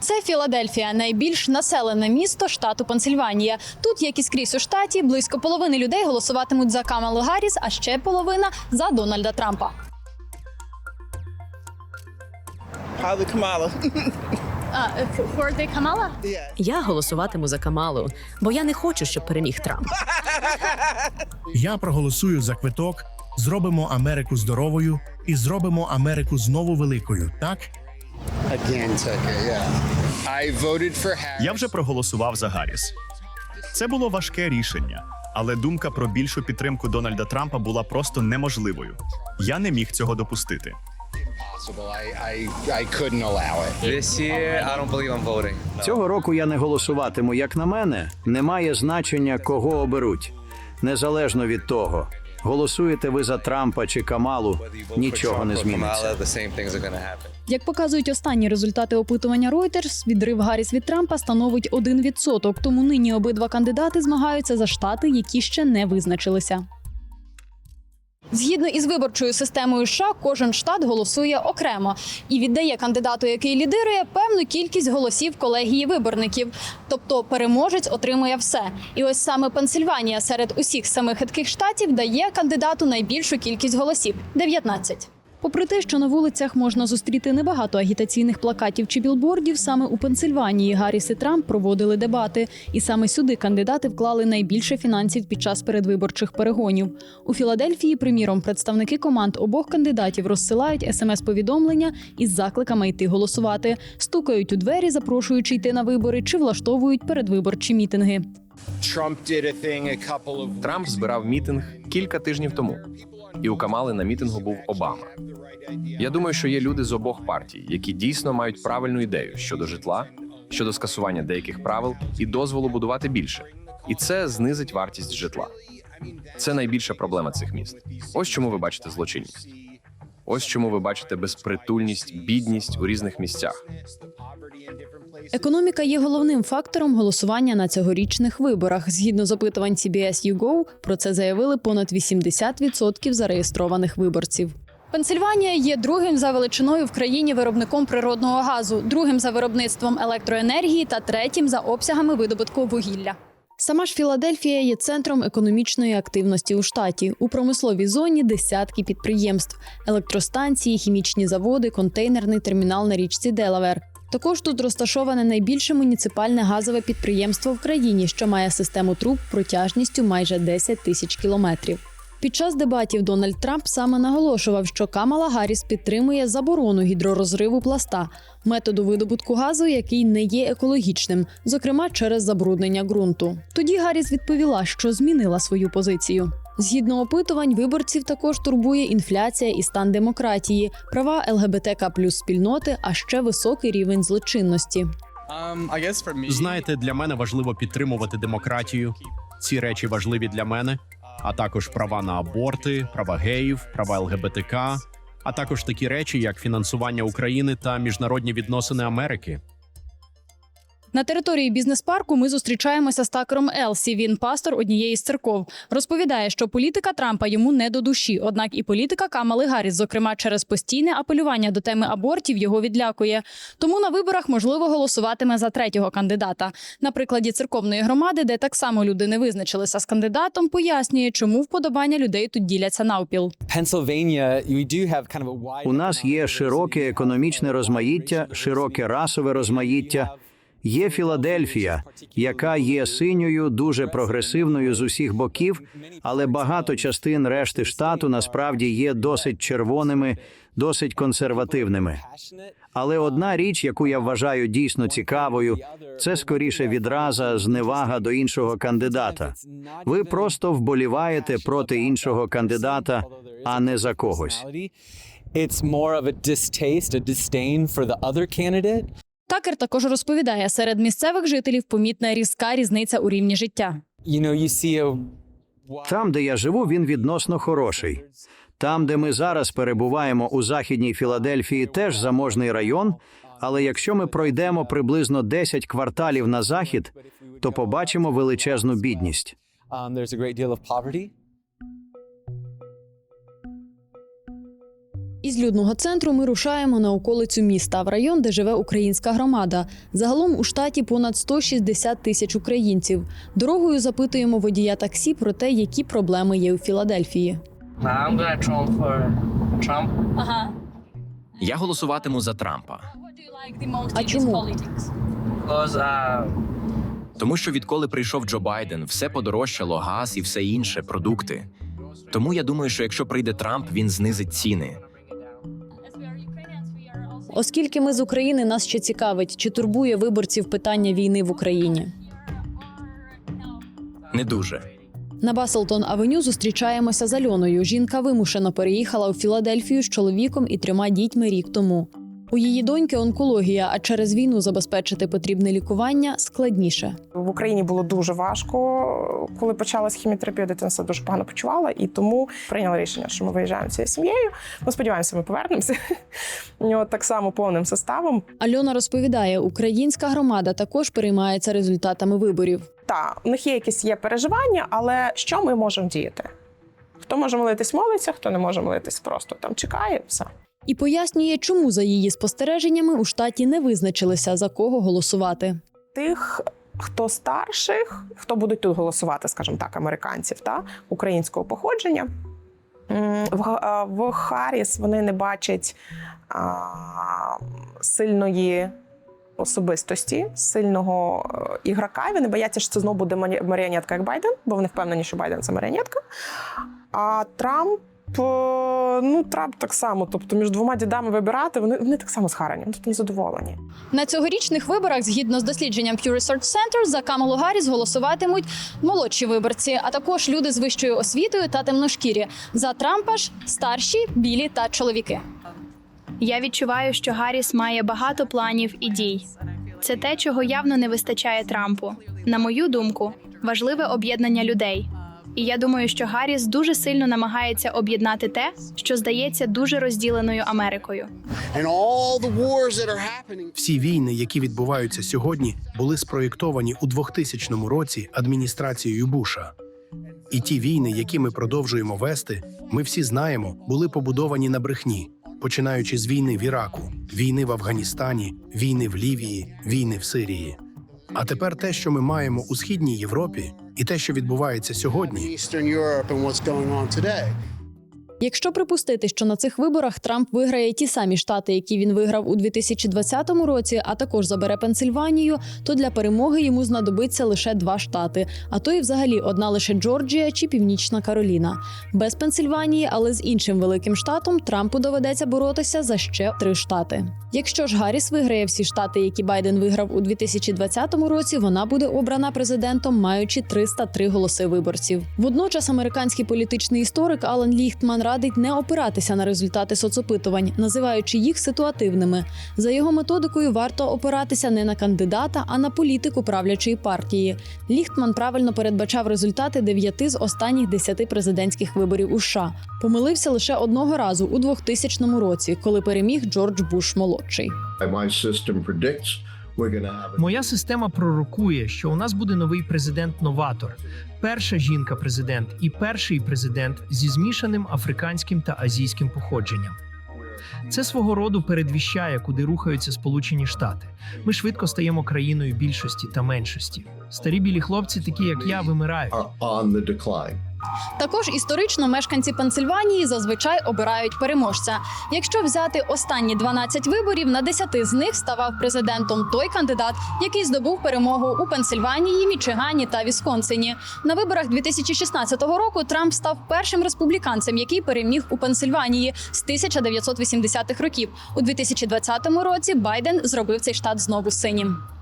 Це Філадельфія, найбільш населене місто штату Пенсильванія. Тут, як і скрізь у штаті, близько половини людей голосуватимуть за Камалу Гарріс, а ще половина за Дональда Трампа. Probably Kamala. Камала? Я голосуватиму за Камалу, бо я не хочу, щоб переміг Трамп. Я проголосую за квиток. Зробимо Америку здоровою і зробимо Америку знову великою. Так Again, Tucker, yeah. I voted for Harris. Я вже проголосував за Гарріс. Це було важке рішення, але думка про більшу підтримку Дональда Трампа була просто неможливою. Я не міг цього допустити. Цього року я не голосуватиму. Як на мене, немає значення, кого оберуть. Незалежно від того, голосуєте ви за Трампа чи Камалу, нічого не зміниться. Як показують останні результати опитування Reuters, відрив Гарріс від Трампа становить 1%, тому нині обидва кандидати змагаються за штати, які ще не визначилися. Згідно із виборчою системою США, кожен штат голосує окремо і віддає кандидату, який лідирує, певну кількість голосів колегії виборників. Тобто переможець отримує все. І ось саме Пенсильванія серед усіх самих хитких штатів дає кандидату найбільшу кількість голосів 19. Попри те, що на вулицях можна зустріти небагато агітаційних плакатів чи білбордів, саме у Пенсильванії Гарріс і Трамп проводили дебати, і саме сюди кандидати вклали найбільше фінансів під час передвиборчих перегонів. У Філадельфії, приміром, представники команд обох кандидатів розсилають смс-повідомлення із закликами йти голосувати, стукають у двері, запрошуючи йти на вибори, чи влаштовують передвиборчі мітинги. Трамп збирав мітинг кілька тижнів тому, і у Камали на мітингу був Обама. Я думаю, що є люди з обох партій, які дійсно мають правильну ідею щодо житла, щодо скасування деяких правил і дозволу будувати більше. І це знизить вартість житла. Це найбільша проблема цих міст. Ось чому ви бачите злочинність. Ось чому ви бачите безпритульність, бідність у різних місцях. Економіка є головним фактором голосування на цьогорічних виборах. Згідно з опитувань CBS YouGo, про це заявили понад 80% зареєстрованих виборців. Пенсильванія є другим за величиною в країні виробником природного газу, другим за виробництвом електроенергії та третім за обсягами видобутку вугілля. Сама ж Філадельфія є центром економічної активності у штаті. У промисловій зоні десятки підприємств: електростанції, хімічні заводи, контейнерний термінал на річці Делавер. Також тут розташоване найбільше муніципальне газове підприємство в країні, що має систему труб протяжністю майже 10 тисяч кілометрів. Під час дебатів Дональд Трамп саме наголошував, що Камала Гарріс підтримує заборону гідророзриву пласта, методу видобутку газу, який не є екологічним, зокрема через забруднення ґрунту. Тоді Гарріс відповіла, що змінила свою позицію. Згідно опитувань, виборців також турбує інфляція і стан демократії, права ЛГБТК плюс спільноти, а ще високий рівень злочинності. Um, Знаєте, для мене важливо підтримувати демократію. Ці речі важливі для мене, а також права на аборти, права геїв, права ЛГБТК, а також такі речі, як фінансування України та міжнародні відносини Америки. На території бізнес-парку ми зустрічаємося з Такером Елсі. Він пастор однієї з церков. Розповідає, що політика Трампа йому не до душі. Однак і політика Камали Гарріс, зокрема через постійне апелювання до теми абортів, його відлякує. Тому на виборах можливо голосуватиме за третього кандидата. На прикладі церковної громади, де так само люди не визначилися з кандидатом, пояснює, чому вподобання людей тут діляться навпіл. У нас є широке економічне розмаїття, широке расове розмаїття. Є Філадельфія, яка є синьою, дуже прогресивною з усіх боків, але багато частин решти штату насправді є досить червоними, досить консервативними. Але одна річ, яку я вважаю дійсно цікавою, це скоріше відраза зневага до іншого кандидата. Ви просто вболіваєте проти іншого кандидата, а не за когось. It's more of a distaste, a disdain for the other candidate. Такер також розповідає, серед місцевих жителів помітна різка різниця у рівні життя. Там, де я живу, він відносно хороший. Там, де ми зараз перебуваємо у західній Філадельфії, теж заможний район. Але якщо ми пройдемо приблизно 10 кварталів на захід, то побачимо величезну бідність. Із людного центру ми рушаємо на околицю міста в район, де живе українська громада. Загалом у штаті понад 160 тисяч українців. Дорогою запитуємо водія таксі про те, які проблеми є у Філадельфії. Trump. Я голосуватиму за Трампа, А чому? Uh, тому що відколи прийшов Джо Байден, все подорожчало, газ і все інше, продукти. Тому я думаю, що якщо прийде Трамп, він знизить ціни. Оскільки ми з України, нас ще цікавить, чи турбує виборців питання війни в Україні. Не дуже. На Баслтон Авеню зустрічаємося з Альоною. Жінка вимушено переїхала у Філадельфію з чоловіком і трьома дітьми рік тому. У її доньки онкологія, а через війну забезпечити потрібне лікування складніше. В Україні було дуже важко, коли почалась хіміотерапія, дитина себе дуже погано почувала, і тому прийняли рішення, що ми виїжджаємо цією сім'єю. Ми сподіваємося, ми повернемося. От так само повним составом. Альона розповідає, українська громада також переймається результатами виборів. Та в них є якісь є переживання, але що ми можемо діяти? Хто може молитись, молиться, хто не може молитись, просто там чекає все. І пояснює, чому за її спостереженнями у штаті не визначилися за кого голосувати. Тих, хто старших, хто будуть тут голосувати, скажімо так, американців та українського походження. В, в Харріс вони не бачать а, сильної особистості, сильного е, ігрока. Вони бояться, що це знову буде марі- маріонетка, як Байден, бо вони впевнені, що Байден це маріонетка. А Трамп. Е, Ну, Трамп так само. Тобто між двома дідами вибирати, вони, вони так само схарені, тобто не задоволені. На цьогорічних виборах, згідно з дослідженням Pew Research Center, за Камалу Гарріс голосуватимуть молодші виборці, а також люди з вищою освітою та темношкірі. За Трампа ж старші, білі та чоловіки. Я відчуваю, що Гарріс має багато планів і дій. Це те, чого явно не вистачає Трампу. На мою думку, важливе об'єднання людей. І я думаю, що Гарріс дуже сильно намагається об'єднати те, що здається дуже розділеною Америкою. Всі війни, які відбуваються сьогодні, були спроєктовані у 2000 році адміністрацією Буша. І ті війни, які ми продовжуємо вести, ми всі знаємо, були побудовані на брехні, починаючи з війни в Іраку, війни в Афганістані, війни в Лівії, війни в Сирії. А тепер те, що ми маємо у східній Європі, і те, що відбувається сьогодні, Якщо припустити, що на цих виборах Трамп виграє ті самі штати, які він виграв у 2020 році, а також забере Пенсильванію, то для перемоги йому знадобиться лише два штати, а то і взагалі одна лише Джорджія чи Північна Кароліна. Без Пенсильванії, але з іншим великим штатом Трампу доведеться боротися за ще три штати. Якщо ж Гарріс виграє всі штати, які Байден виграв у 2020 році, вона буде обрана президентом, маючи 303 голоси виборців. Водночас американський політичний історик Алан Ліхтман радить не опиратися на результати соцопитувань, називаючи їх ситуативними. За його методикою варто опиратися не на кандидата, а на політику правлячої партії. Ліхтман правильно передбачав результати дев'яти з останніх десяти президентських виборів у США. Помилився лише одного разу у 2000 році, коли переміг Джордж Буш молодший. Моя система пророкує, що у нас буде новий президент-новатор, перша жінка-президент і перший президент зі змішаним африканським та азійським походженням. Це свого роду передвіщає, куди рухаються Сполучені Штати. Ми швидко стаємо країною більшості та меншості. Старі білі хлопці, такі як я, вимирають. Також історично мешканці Пенсильванії зазвичай обирають переможця. Якщо взяти останні 12 виборів, на 10 з них ставав президентом той кандидат, який здобув перемогу у Пенсильванії, Мічигані та Вісконсині. На виборах 2016 року Трамп став першим республіканцем, який переміг у Пенсильванії з 1980-х років. У 2020 році Байден зробив цей штат знову синім.